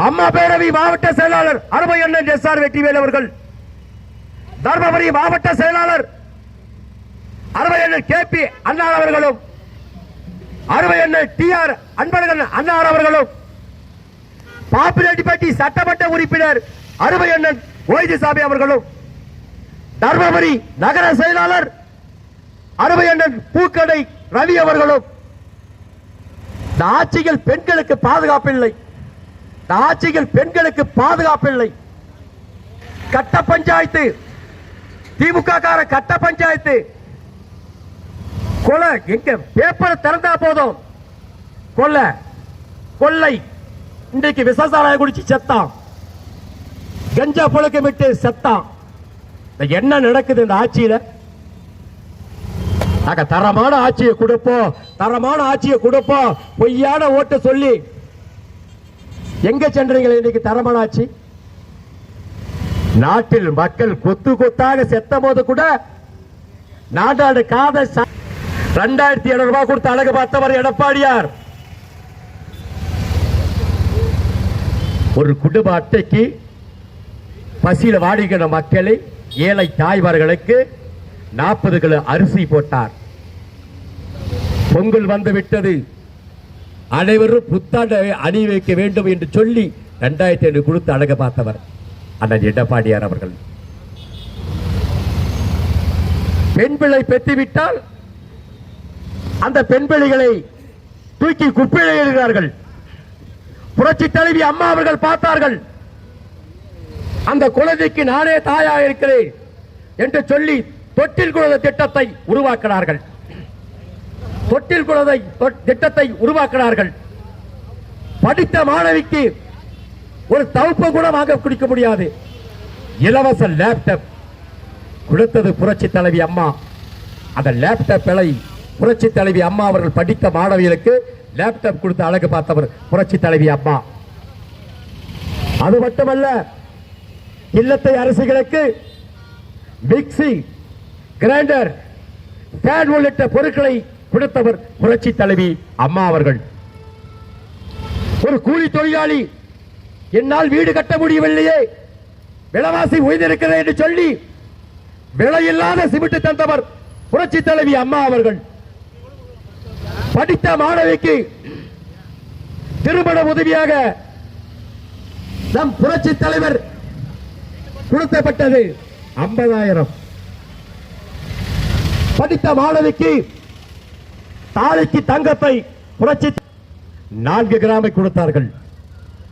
அம்மா பேரவை மாவட்ட செயலாளர் அருமை அண்ணன் எஸ் ஆர் வெற்றிவேல் அவர்கள். தர்மபுரி மாவட்ட செயலாளர் அருமை அண்ணன் கே பி அண்ணா அவர்களும் அருமை அண்ணன் டி ஆர் அன்பழகன் அண்ணார் அவர்களும் பாப்பிரெட்டிப்பட்டி சட்டமன்ற உறுப்பினர் அருமை அண்ணன் ஓய்திசாமி அவர்களும் தர்மபுரி நகர செயலாளர் அருமை அண்ணன் பூக்கடை ரவி அவர்களும். இந்த ஆட்சியில் பெண்களுக்கு பாதுகாப்பில்லை இல்லை. ஆட்சியில் பெண்களுக்கு பாதுகாப்பில்லை கட்ட பஞ்சாயத்து திமுக கார கட்ட பஞ்சாயத்து. கொலை எங்க பேப்பர் திறந்தா போதும். கொலை கொள்ளை. இன்றைக்கு விசாசாராய குடிச்சு செத்தான். கஞ்சா புழக்கமிட்டு செத்தான். என்ன நடக்குது இந்த ஆட்சியில? நாங்க தரமான ஆட்சியை கொடுப்போம். தரமான ஆட்சியை கொடுப்போம். பொய்யான ஓட்டு சொல்லி எங்க சென்றீங்க இன்னைக்கு தரமனாச்சு? நாட்டில் மக்கள் கொத்து கொத்தாக செத்த போது கூட நாடாடு காத ரெண்டாயிரத்தி இருநூறு ரூபாய் கொடுத்து அழகு பார்த்தவர் எடப்பாடியார். ஒரு குடும்ப அட்டைக்கு பசியில வாடுகிற மக்களை ஏழை தாய்மார்களுக்கு நாற்பது கிலோ அரிசி போட்டார். பொங்கல் வந்து விட்டது. அனைவரும் புத்தாண்டை அணி வைக்க வேண்டும் என்று சொல்லி ரெண்டாயிரத்தி ஐநூறு கொடுத்து அழக பார்த்தவர் அண்ணன் எடப்பாடியார் அவர்கள். பெண் பிள்ளை பெற்றுவிட்டால் அந்த பெண் பிள்ளைகளை தூக்கி குப்பையில் எழுகிறார்கள். புரட்சி தலைவி அம்மா அவர்கள் பார்த்தார்கள். அந்த குழந்தைக்கு நானே தாயாக இருக்கிறேன் என்று சொல்லி தொட்டில் குழந்தை திட்டத்தை உருவாக்கினார்கள். தொட்டில் குழந்தை திட்டத்தை உருவாக்கினார்கள். படித்த மாணவிக்கு ஒரு தவுப்பு கூட வாங்க குடிக்க முடியாது. இலவச லேப்டாப் கொடுத்தது புரட்சி தலைவி அம்மா. அந்த லேப்டாப் விலை புரட்சி தலைவி அம்மா அவர்கள் படித்த மாணவிகளுக்கு லேப்டாப் கொடுத்து அழகு பார்த்தவர் புரட்சி தலைவி அம்மா. அது மட்டுமல்ல இல்லத்தை அரசுகளுக்கு மிக்சி கிரைண்டர் ஃபேன் உள்ளிட்ட பொருட்களை கொடுத்தவர் புரட்சி தலைவி அம்மா அவர்கள். ஒரு கூலி தொழிலாளி என்னால் வீடு கட்ட முடியவில்லையே. விலைவாசி உயர்ந்திருக்கிறது என்று சொல்லி விலையில்லாத சிமிட்டு தந்தவர் புரட்சி தலைவி அம்மா அவர்கள். படித்த மாணவிக்கு திருமண உதவியாக நம் புரட்சி தலைவர் கொடுக்கப்பட்டது ஐம்பதாயிரம். படித்த மாணவிக்கு தாலிக்கு தங்கத்தை புரட்சி நான்கு கிராமை கொடுத்தார்கள்.